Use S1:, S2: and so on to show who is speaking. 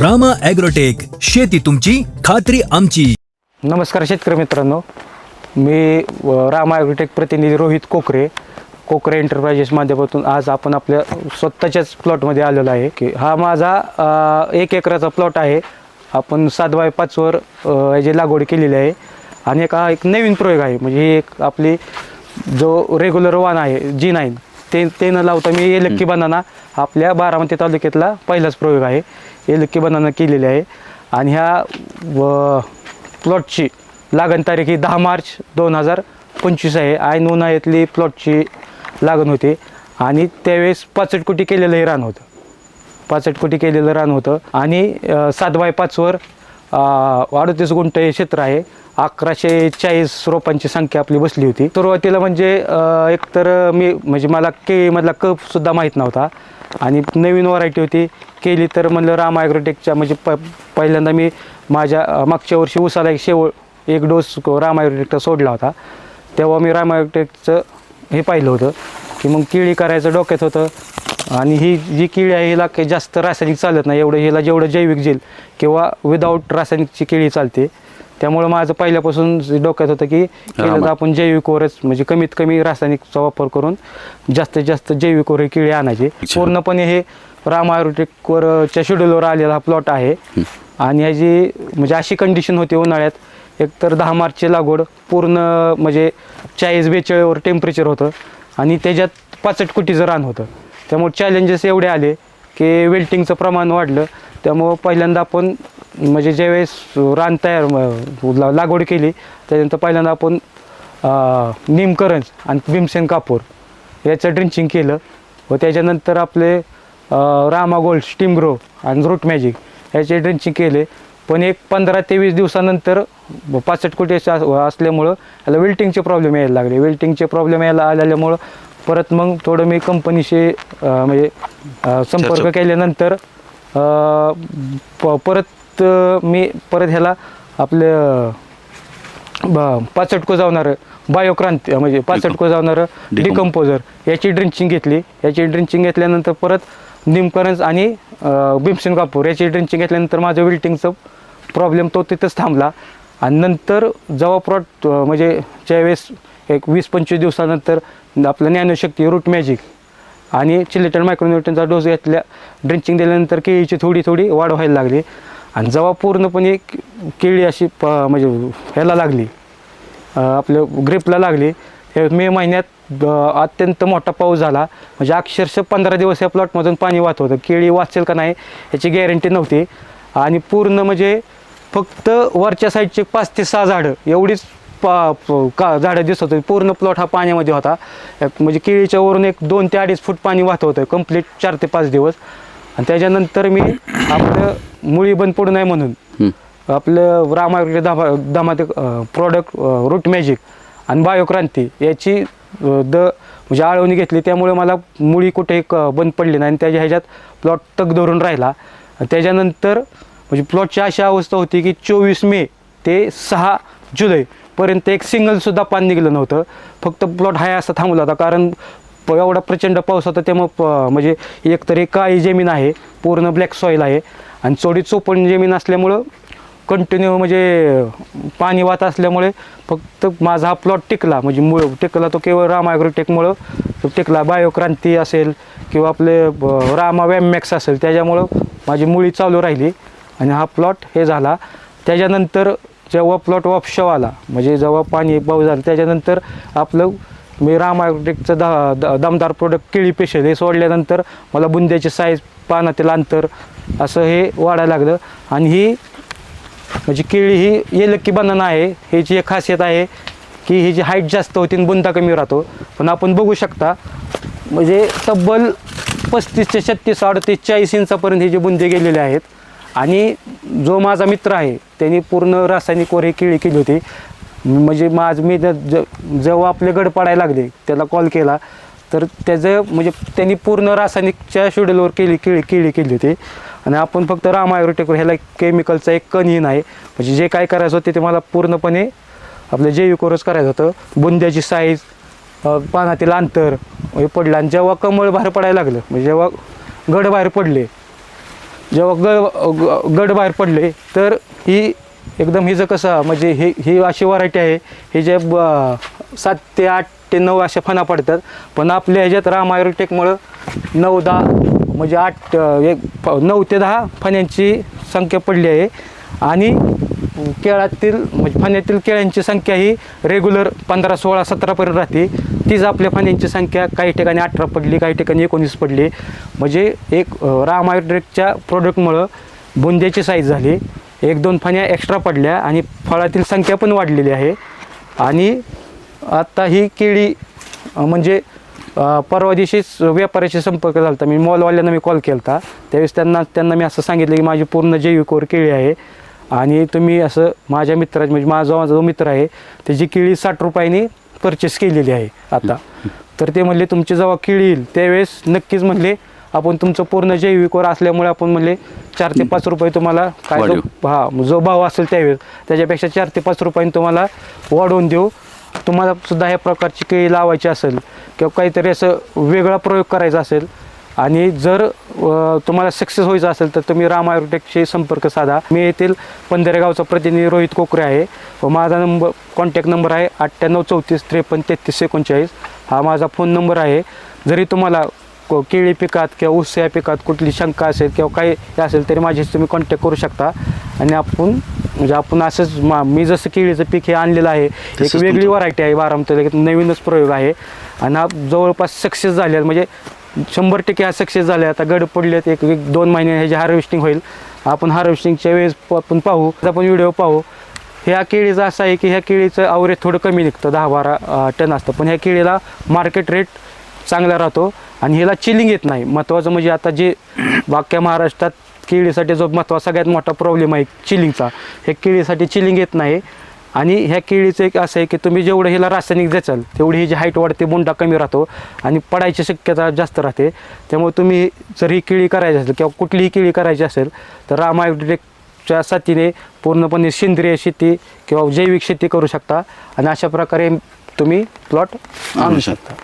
S1: Rama agrotech शेती तुमची खात्री आमची.
S2: नमस्कार शेतकरी मित्रांनो. मी राम ॲग्रोटेक प्रतिनिधी रोहित कोकरे. कोकरे एंटरप्राइजेस माध्यमातून आज आपण आपल्या स्वतःच्याच प्लॉटमध्ये आलेलो आहे की हा माझा अ, एक एकराचा प्लॉट आहे. आपण सात बाय पाचवर अ, याची लागवड केलेली आहे. आणि एक हा एक नवीन प्रयोग आहे. म्हणजे ही एक आपली जो रेग्युलर वाण आहे जी नाईन ते ते न लावता मी एलक्की बनाना आपल्या बारामती तालुक्यातला पहिलाच प्रयोग आहे. एलक्की बनानं केलेली आहे. आणि ह्या व प्लॉटची लागण तारीख ही दहा मार्च दोन हजार पंचवीस आहे. ऐन उन्हाळ्यातली प्लॉटची लागण होती. आणि त्यावेळेस पाचट कोटी केलेलं हे रान होतं. पाचट कोटी केलेलं रान होतं. आणि सात बाय पाचवर अडतीस गुंठ हे क्षेत्र आहे. अकराशे चाळीस रोपांची संख्या आपली बसली होती. सुरुवातीला म्हणजे एकतर मी म्हणजे मला केळीमधला कपसुद्धा माहीत नव्हता. आणि नवीन व्हरायटी होती. केली तर म्हणलं राम आयग्रोटेकच्या म्हणजे प पहिल्यांदा मी माझ्या मागच्या वर्षी उसाला एक शेवळ एक डोस राम आयग्रोटेकचा सोडला होता. तेव्हा मी राम आयग्रोटेकचं हे पाहिलं होतं की मग केळी करायचं डोक्यात होतं. आणि ही जी केळी आहे हिला काही जास्त रासायनिक चालत नाही. एवढं हिला जेवढं जैविक जेल किंवा विदाऊट रासायनिकची केळी चालते त्यामुळं माझं पहिल्यापासून डोक्यात होतं की केलं तर आपण जैविकवरच म्हणजे कमीत कमी रासायनिकचा वापर करून जास्तीत जास्त जैविकवर ही केळी आणायची. पूर्णपणे हे राम आयुर्वेदिकवरच्या शेड्यूलवर आलेला हा प्लॉट आहे. आणि ह्याची म्हणजे अशी कंडिशन होती उन्हाळ्यात एकतर दहा मार्चची लागवड पूर्ण म्हणजे चाळीस बेचाळीसवर टेम्परेचर होतं. आणि त्याच्यात पाचट कुटीचं रान होतं. त्यामुळे चॅलेंजेस एवढे आले की वेल्टिंगचं प्रमाण वाढलं. त्यामुळं पहिल्यांदा आपण म्हणजे ज्यावेळेस रान तयार ला- लागवड केली त्याच्यानंतर पहिल्यांदा आपण निमकरंज आणि भीमसेन कापूर याचं ड्रिंचिंग केलं व त्याच्यानंतर आपले रामा गोल्ड स्टीम ग्रो आणि रूट मॅजिक याचे ड्रिंचिंग केले. पण एक पंधरा ते वीस दिवसानंतर पासष्ट कोटी अस- असल्यामुळं याला वेल्टिंगचे प्रॉब्लेम यायला लागले. वेल्टिंगचे प्रॉब्लेम यायला आल्यामुळं परत मग थोडं मी कंपनीशी म्हणजे संपर्क केल्यानंतर परत मी परत ह्याला आपलं ब- पाचटको जावणारं बायोक्रांती म्हणजे पाचटको जावणारं डिकम्पोजर याची ड्रिंचिंग घेतली. याची ड्रिंचिंग घेतल्यानंतर परत निमकरंज आणि भीमसेन कापूर याची ड्रिंचिंग घेतल्यानंतर माझं विल्टिंगचं प्रॉब्लेम तो तिथंच थांबला. आणि नंतर जेव्हा प्रॉट म्हणजे ज्यावेळेस एक वीस पंचवीस दिवसानंतर आपलं ज्ञानशक्ती रूट मॅजिक आणि चिलेटन मायक्रोन्युट्रनचा डोस घेतल्या ड्रिंचिंग दिल्यानंतर केळीची थोडी थोडी वाढ व्हायला लागली. आणि जेव्हा पूर्णपणे केळी अशी प म्हणजे ह्याला लागली आपल्या ग्रीपला लागली हे मे महिन्यात अत्यंत मोठा पाऊस झाला. म्हणजे अक्षरशः पंधरा दिवस या प्लॉटमधून पाणी वाहत होतं. केळी वाचेल का नाही याची गॅरंटी नव्हती. आणि पूर्ण म्हणजे फक्त वरच्या साईडचे पाच ते सहा झाडं एवढीच पा का झाडं दिसत होती. पूर्ण प्लॉट हा पाण्यामध्ये होता. म्हणजे केळीच्या वरून एक दोन ते अडीच फूट पाणी वाहत होतं. कंप्लीट चार ते पाच दिवस. आणि त्याच्यानंतर मी आपलं मुळी बंद पडू नये म्हणून आपलं दमा दमाते प्रॉडक्ट रूट मॅजिक आणि बायोक्रांती याची द म्हणजे आळवणी घेतली. त्यामुळे मला मुळी कुठेही क- बंद पडली नाही. आणि त्याच्या ह्याच्यात प्लॉट तग धरून राहिला. त्याच्यानंतर म्हणजे प्लॉटची अशी अवस्था होती की चोवीस मे ते सहा जुलैपर्यंत एक सिंगलसुद्धा पान निघलं नव्हतं. फक्त प्लॉट हाय असा थांबला होता. कारण प- एवढा प्रचंड पाऊस होता त्यामुळं प- म्हणजे एकतरी काळी जमीन आहे पूर्ण ब्लॅक सॉईल आहे. आणि चोडी चोपण जमीन असल्यामुळं कंटिन्यू म्हणजे पाणी वाहत असल्यामुळे फक्त माझा हा प्लॉट टिकला. म्हणजे मूळ टिकला तो केवळ राम ॲग्रोटेकमुळं तो टिकला बायोक्रांती असेल किंवा आपले ब- रामा वॅममॅक्स असेल त्याच्यामुळं माझी मुळी चालू राहिली. आणि हा प्लॉट हे झाला. त्याच्यानंतर जेव्हा प्लॉट वापशाव आला म्हणजे जेव्हा पाणी पाऊस झाला त्याच्यानंतर आपलं मी राम ॲग्रोटेकचं द द- दमदार प्रोडक्ट केळी पेशल हे सोडल्यानंतर मला बुंद्याची साईज पानातील अंतर असं हे वाढायला लागलं. आणि ही म्हणजे केळी ही येलक्की बनाना आहे. ह्याची एक खासियत आहे की ही जी हाईट जास्त होती आणि बुंदा कमी राहतो. पण आपण बघू शकता म्हणजे तब्बल पस्तीस ते छत्तीस अडतीस चाळीस इंचापर्यंत हे जे बुंदे गेलेले आहेत. आणि जो माझा मित्र आहे त्यांनी पूर्ण रासायनिकवर ही केळी केली होती. म्हणजे माझ मी ज- जेव्हा आपले गड पडायला लागले त्याला कॉल केला तर त्याचं म्हणजे त्यांनी पूर्ण रासायनिकच्या शेड्यूलवर केली केळी केळी केली होती. आणि आपण फक्त राम ॲग्रोटेकवर ह्याला केमिकलचा एक कणही नाही. म्हणजे जे काय करायचं होते ते मला पूर्णपणे आपलं जैविकवरच करायचं होतं. बुंद्याची साईज पानातील अंतर हे पडलं. आणि जेव्हा कमळ बाहेर पडायला लागलं म्हणजे जेव्हा गड बाहेर पडले जेव्हा ग ग- गड बाहेर पडले तर ही एकदम हिचं कसं म्हणजे हे ही अशी व्हरायटी आहे हे जे ब- सात ते आठ ते नऊ अशा फणा पडतात. पण आपल्या ह्याच्यात राम आयुर्टेकमुळं नऊ दहा म्हणजे आठ एक नऊ ते दहा फण्यांची संख्या पडली आहे. आणि केळातील म्हणजे फाण्यातील केळ्यांची संख्या ही रेग्युलर पंधरा सोळा सतरापर्यंत राहते. तीच आपल्या फाण्यांची संख्या काही ठिकाणी अठरा पडली काही ठिकाणी एकोणीस पडली. म्हणजे एक राम आयुर्वेदिकच्या प्रोडक्टमुळं बुंद्याची साईज झाली. एक दोन फण्या एक्स्ट्रा पडल्या आणि फळातील संख्या पण वाढलेली आहे. आणि आत्ता ही केळी म्हणजे परवा दिवशीच व्यापाऱ्याशी संपर्क झाला होता मी मॉलवाल्यांना मी कॉल केला होता त्यावेळेस त्यांना त्यांना मी असं सांगितलं की माझी पूर्ण जैविकवर केळी आहे. आणि तुम्ही असं माझ्या मित्राची म्हणजे माझा माझा जो मित्र आहे त्याची केळी साठ रुपयांनी परचेस केलेली आहे आता. तर ते म्हणले तुमची जेव्हा केळी येईल त्यावेळेस नक्कीच म्हणले आपण तुमचं पूर्ण जैविकवर असल्यामुळे आपण म्हणले चार ते पाच रुपये तुम्हाला काय जो हा जो भाव असेल त्यावेळेस त्याच्यापेक्षा चार ते पाच रुपयांनी तुम्हाला वाढवून देऊ. तुम्हाला सुद्धा ह्या प्रकारची केळी लावायची असेल किंवा काहीतरी असं वेगळा प्रयोग करायचा असेल आणि जर तुम्हाला सक्सेस व्हायचं असेल तर तुम्ही राम आयुर्टेकशी संपर्क साधा. मी येथील पंधरेगावचा प्रतिनिधी रोहित कोकरे आहे. व माझा नंबर कॉन्टॅक्ट नंबर आहे अठ्ठ्याण्णव चौतीस त्रेपन्न तेहतीस एकोणचाळीस. हा माझा फोन नंबर आहे. जरी तुम्हाला को- केळी पिकात किंवा ऊस या पिकात कुठली शंका असेल किंवा काही असेल तरी माझ्याशी तुम्ही कॉन्टॅक्ट करू शकता. आणि आपण म्हणजे आपण असंच मा- मी जसं केळीचं पीक हे आणलेलं आहे एक वेगळी व्हरायटी आहे बारामतीला एक नवीनच प्रयोग आहे. आणि हा जवळपास सक्सेस झाले. म्हणजे शंभर टक्के हा सक्सेस झाले आता गड पडलेत एक एक दोन महिने ह्याची हार्वेस्टिंग होईल. आपण हार्वेस्टिंगच्या वेळेस आपण पाहू आपण व्हिडिओ पाहू. ह्या केळीचं असं आहे की ह्या केळीचं आवरेज थोडं कमी निघतं दहा बारा टन असतं. पण ह्या केळीला मार्केट रेट चांगला राहतो. आणि ह्याला चिलिंग येत नाही. महत्त्वाचं म्हणजे आता जे बाक्या महाराष्ट्रात केळीसाठी जो महत्त्वाचा सगळ्यात मोठा प्रॉब्लेम आहे चिलिंगचा हे केळीसाठी चिलिंग येत नाही. आणि ह्या केळीचं एक असं आहे की तुम्ही जेवढं ह्याला रासायनिक देचाल तेवढी ही जी हाईट वाढते बुंडा कमी राहतो आणि पडायची शक्यता जास्त राहते. त्यामुळे तुम्ही जर ही केळी करायची असेल किंवा कुठलीही केळी करायची असेल तर राम साथीने पूर्णपणे सेंद्रिय शेती किंवा जैविक शेती करू शकता. आणि अशा प्रकारे तुम्ही प्लॉट आणू शकता.